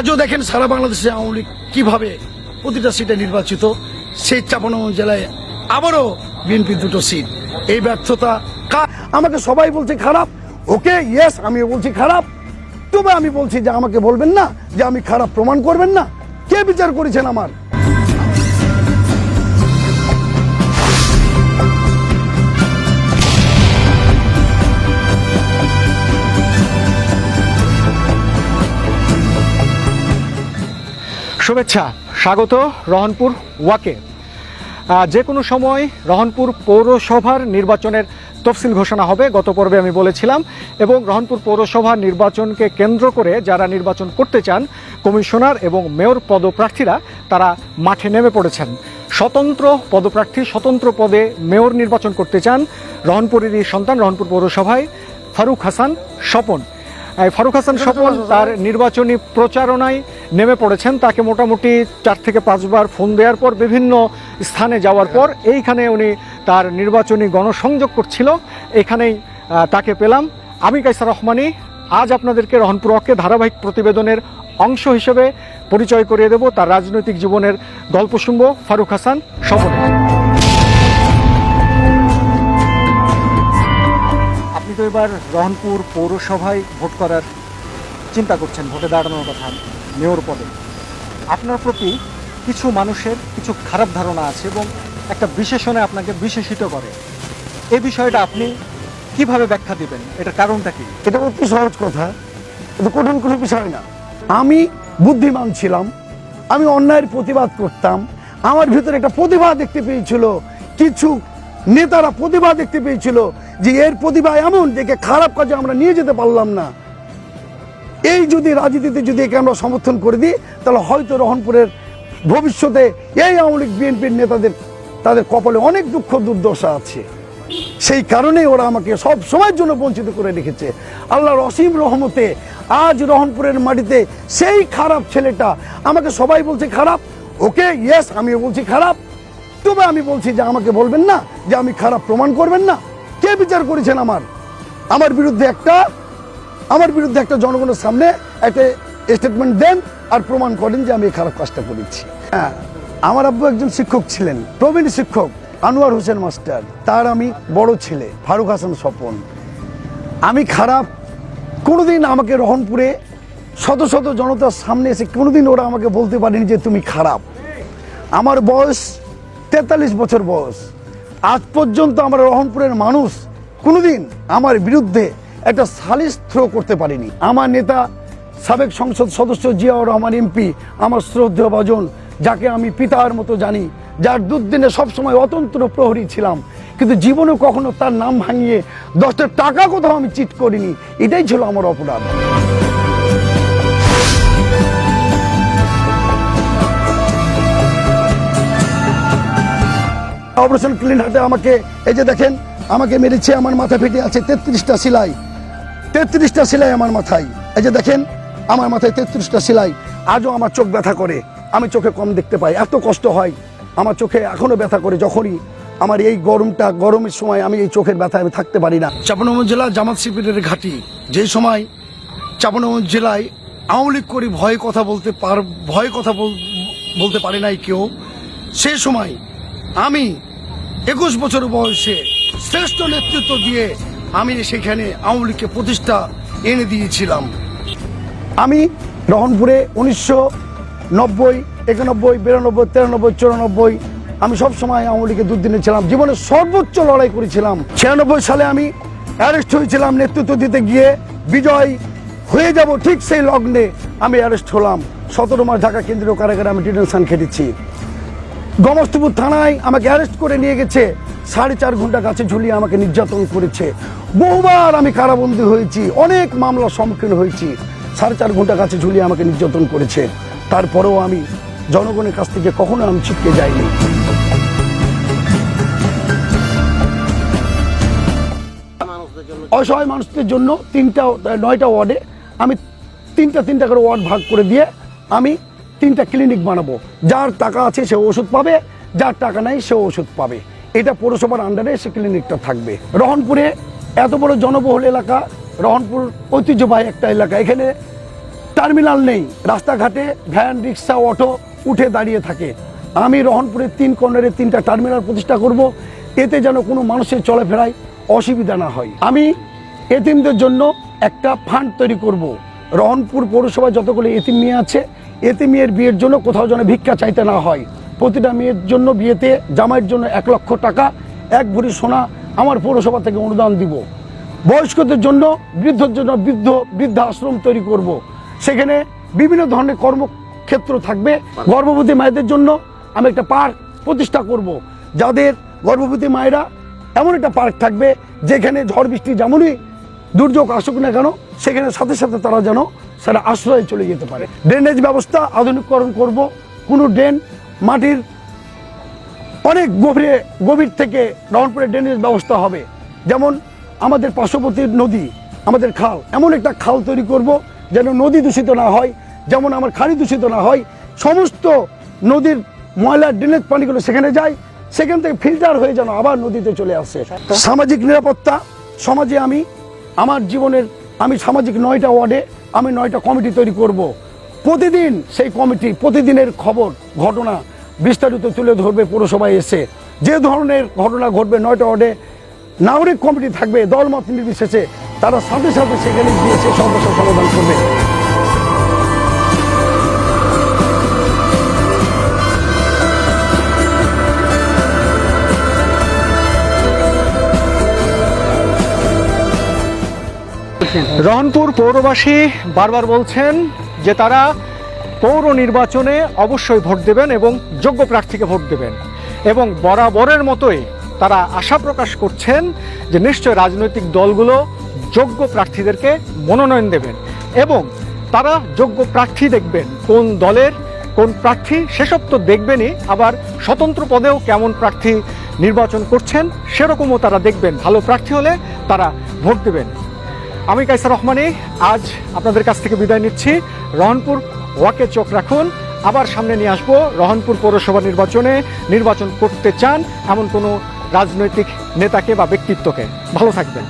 আজও দেখেন সারা বাংলাদেশে আওয়ামী লীগ কীভাবে প্রতিটা সিটে নির্বাচিত, সেই চাপন জেলায় আবারও বিএনপি দুটো সিট। এই ব্যর্থতা আমাকে সবাই বলছে খারাপ। ওকে ইয়েস আমি বলছি খারাপ। তবে আমি বলছি যে আমাকে বলবেন না যে আমি খারাপ প্রমাণ করবেন না। কে বিচার করেছেন আমার? শুভেচ্ছা, স্বাগত রহনপুর ওয়াকে। যে কোনো সময় রহনপুর পৌরসভার নির্বাচনের তফসিল ঘোষণা হবে, গত পর্বে আমি বলেছিলাম, এবং রহনপুর পৌরসভা নির্বাচনকে কেন্দ্র করে যারা নির্বাচন করতে চান, কমিশনার এবং মেয়র পদপ্রার্থীরা, তারা মাঠে নেমে পড়েছেন। স্বতন্ত্র পদপ্রার্থী, স্বতন্ত্র পদে মেয়র নির্বাচন করতে চান রহনপুরেরই সন্তান, রহনপুর পৌরসভায় ফারুক হাসান স্বপন। ফারুক হাসান স্বপন তার নির্বাচনী প্রচারণায় নেমে পড়েছেন। তাকে মোটামুটি চার থেকে পাঁচবার ফোন দেওয়ার পর বিভিন্ন স্থানে যাওয়ার পর এইখানে উনি তার নির্বাচনী গণসংযোগ করছিল। এখানেই তাকে পেলাম। আমি কাইসার রহমানি আজ আপনাদেরকে রহনপুরকে ধারাবাহিক প্রতিবেদনের অংশ হিসেবে পরিচয় করিয়ে দেব। তার রাজনৈতিক জীবনের গল্প শুনব। ফারুক হাসান স্বপনের আপনি তো এবার রহনপুর পৌরসভায় ভোট করার চিন্তা করছেন, ভোটে দাঁড়ানোর কথা মেয়র পদে। আপনার প্রতি কিছু মানুষের কিছু খারাপ ধারণা আছে এবং একটা বিশেষণে আপনাকে বিশেষিত করে। এই বিষয়টা আপনি কীভাবে ব্যাখ্যা দিবেন? এটার কারণটা কি? এটা অতি সহজ কথা। এটা কঠিন কোনো বিষয় না। আমি বুদ্ধিমান ছিলাম, আমি অন্যায়ের প্রতিবাদ করতাম। আমার ভিতরে একটা প্রতিভা দেখতে পেয়েছিল কিছু নেতারা প্রতিভা দেখতে পেয়েছিল যে এর প্রতিভা এমন যে একে খারাপ কাজে আমরা নিয়ে যেতে পারলাম না। এই যদি রাজনীতিতে যদি একে আমরা সমর্থন করে দিই, তাহলে হয়তো রহনপুরের ভবিষ্যতে এই আওয়ামী লীগ, বিএনপির নেতাদের, তাদের কপালে অনেক দুঃখ, দুর্দশা আছে। সেই কারণেই ওরা আমাকে সব সময়ের জন্য বঞ্চিত করে রেখেছে। আল্লাহর অসীম রহমতে আজ রহনপুরের মাটিতে সেই খারাপ ছেলেটা আমাকে সবাই বলছে খারাপ। ওকে ইয়েস আমিও বলছি খারাপ। তবে আমি বলছি যে আমাকে বলবেন না, যে আমি খারাপ প্রমাণ করবেন না। কে বিচার করেছেন আমার? আমার বিরুদ্ধে একটা, আমার বিরুদ্ধে একটা জনগণের সামনে একটা স্টেটমেন্ট দেন আর প্রমাণ করেন যে আমি এই খারাপ কাজটা করেছি। হ্যাঁ আমার আব্বু একজন শিক্ষক ছিলেন, প্রবীণ শিক্ষক, আনোয়ার হোসেন মাস্টার। তার আমি বড় ছেলে, ফারুক হাসান স্বপন। আমি খারাপ, কোনোদিন আমাকে রহনপুরে শত শত জনতার সামনে এসে কোনোদিন ওরা আমাকে বলতে পারেনি যে তুমি খারাপ। আমার বয়স তেতাল্লিশ বছর বয়স। আজ পর্যন্ত আমার রহনপুরের মানুষ, কোনোদিন আমার বিরুদ্ধে একটা সালিস থ্রো করতে পারেনি। আমার নেতা, সাবেক সংসদ সদস্য জিয়াউর রহমান এমপি, আমার শ্রদ্ধেয় ভজন, যাকে আমি পিতার মতো জানি, যার দুর্দিনে সবসময় অতন্ত্র প্রহরী ছিলাম, কিন্তু জীবনে কখনো তার নাম ভাঙিয়ে দশটা টাকা কোথাও আমি চিট করিনি। এটাই ছিল আমার অপরাধ। অপারেশন ক্লিন হার্টে আমাকে, এই যে দেখেন, আমাকে মেরেছে, আমার মাথা ফেটে আছে তেত্রিশটা সেলাই। তেত্রিশটা সেলাই আমার মাথায়। এই যে দেখেন, আমার মাথায় তেত্রিশটা সেলাই। আজও আমার চোখ ব্যথা করে। আমি চোখে কম দেখতে পাই। এত কষ্ট হয়। আমার চোখে এখনও ব্যথা করে যখনই আমার এই গরমটা, গরমের সময় আমি এই চোখের ব্যথা আমি থাকতে পারি না। চাপানগঞ্জ জেলা জামাত শিবিরের ঘাঁটি। যে সময় চাপানগঞ্জ জেলায় আওয়ামী লীগ করি ভয়ে কথা বলতে পার ভয়ে কথা বল- বলতে পারে নাই কেউ, সে সময় আমি একুশ বছর বয়সে শ্রেষ্ঠ নেতৃত্ব দিয়ে আমি সেখানে আওয়ামী লীগকে প্রতিষ্ঠা এনে দিয়েছিলাম। আমি রহনপুরে উনিশশো নব্বই, একানব্বই, বিরানব্বই, তিরানব্বই, চুরানব্বই, আমি সব সময় আওয়ামী লীগের দুর্দিনে ছিলাম। জীবনে সর্বোচ্চ লড়াই করেছিলাম। ছিয়ানব্বই সালে আমি অ্যারেস্ট হয়েছিলাম নেতৃত্ব দিতে গিয়ে। বিজয় হয়ে যাব ঠিক সেই লগ্নে আমি অ্যারেস্ট হলাম। সতেরো মাস ঢাকা কেন্দ্রীয় কারাগারে আমি ডিটেনশন খেটেছি। গমস্তপুর থানায় আমাকে অ্যারেস্ট করে নিয়ে গেছে। সাড়ে চার ঘণ্টা কাছে ঝুলিয়ে আমাকে নির্যাতন করেছে। বহুবার আমি কারাবন্দী হয়েছি, অনেক মামলার সম্মুখীন হয়েছি। সাড়ে চার ঘণ্টা কাছে ঝুলিয়ে আমাকে নির্যাতন করেছে। তারপরেও আমি জনগণের কাছ থেকে কখনো আমি ছিটকে যাইনি। অসহায় মানুষদের জন্য তিনটা, নয়টা ওয়ার্ডে আমি তিনটা তিনটা করে ওয়ার্ড ভাগ করে দিয়ে আমি তিনটা ক্লিনিক বানাবো। যার টাকা আছে সে ওষুধ পাবে, যার টাকা নাই সে ওষুধ পাবে। এটা পৌরসভার আন্ডারে সে ক্লিনিকটা থাকবে। রহনপুরে এত বড় জনবহুল এলাকা, রহনপুর ঐতিহ্যবাহী একটা এলাকা। এখানে টার্মিনাল নেই, রাস্তাঘাটে ভ্যান, রিক্সা, অটো উঠে দাঁড়িয়ে থাকে। আমি রহনপুরের তিন কর্নারে তিনটা টার্মিনাল প্রতিষ্ঠা করব। এতে যেন কোনো মানুষের চলাফেরায় অসুবিধা না হয়। আমি এতিমদের জন্য একটা ফান্ড তৈরি করব। রহনপুর পৌরসভায় যতগুলো এতিম মেয়ে আছে এতিম মেয়ের বিয়ের জন্য কোথাও যেন ভিক্ষা চাইতে না হয় প্রতিটা মেয়ের জন্য বিয়েতে জামাইয়ের জন্য এক লক্ষ টাকা, এক ভরি সোনা আমার পৌরসভা থেকে অনুদান দিব বয়স্কদের জন্য বৃদ্ধর জন্য বৃদ্ধ, বৃদ্ধা আশ্রম তৈরি করব। সেখানে বিভিন্ন ধরনের কর্মক্ষেত্র থাকবে গর্ভবতী মায়েদের জন্য আমি একটা পার্ক প্রতিষ্ঠা করব। যাদের গর্ভবতী মায়েরা এমন একটা পার্ক থাকবে, যেখানে ঝড় বৃষ্টি যেমনই দুর্যোগ আসুক না কেন, সেখানে সাথে সাথে তারা যেন সেটা আশ্রয়ে চলে যেতে পারে। ড্রেনেজ ব্যবস্থা আধুনিকরণ করব। কোনো ড্রেন মাটির অনেক গভীরে গভীর থেকে রহনপুরে ড্রেনেজ ব্যবস্থা হবে। যেমন আমাদের পার্শ্ববর্তী নদী আমাদের খাল এমন একটা খাল তৈরি করব যেন নদী দূষিত না হয় যেমন আমার খালি দূষিত না হয়। সমস্ত নদীর ময়লা ড্রেনেজ পানিগুলো সেখানে যায় সেখান থেকে ফিল্টার হয়ে যেন আবার নদীতে চলে আসে। সামাজিক নিরাপত্তা সমাজে আমি আমার জীবনের আমি সামাজিক নয়টা ওয়ার্ডে, আমি নয়টা কমিটি তৈরি করব। প্রতিদিন সেই কমিটি, প্রতিদিনের খবর, ঘটনা বিস্তারিত তুলে ধরবে পুরসভায় এসে। যে ধরনের ঘটনা ঘটবে নয়টা ওয়ার্ডে, নাগরিক কমিটি থাকবে, দলমত নির্বিশেষে। তারা সাথে সাথে সেখানে গিয়ে সে সমস্যার সমাধান করবে। রহনপুর পৌরবাসী বারবার বলছেন যে তারা পৌর নির্বাচনে অবশ্যই ভোট দেবেন এবং যোগ্য প্রার্থীকে ভোট দেবেন। এবং বরাবরের মতোই তারা আশা প্রকাশ করছেন যে নিশ্চয় রাজনৈতিক দলগুলো যোগ্য প্রার্থীদেরকে মনোনয়ন দেবেন এবং তারা যোগ্য প্রার্থী দেখবেন। কোন দলের কোন প্রার্থী সেসব তো দেখবেনই, আবার স্বতন্ত্র পদেও কেমন প্রার্থী নির্বাচন করছেন সেরকমও তারা দেখবেন। ভালো প্রার্থী হলে তারা ভোট দেবেন। আমি কাইসার রহমানি, আজ আপনাদের কাছ থেকে বিদায় নিচ্ছি। রহনপুর ওয়াকে চোখ রাখুন। আবার সামনে নিয়ে আসব রহনপুর পৌরসভা নির্বাচনে নির্বাচন করতে চান এমন কোনো রাজনৈতিক নেতাকে বা ব্যক্তিত্বকে। ভালো থাকবেন।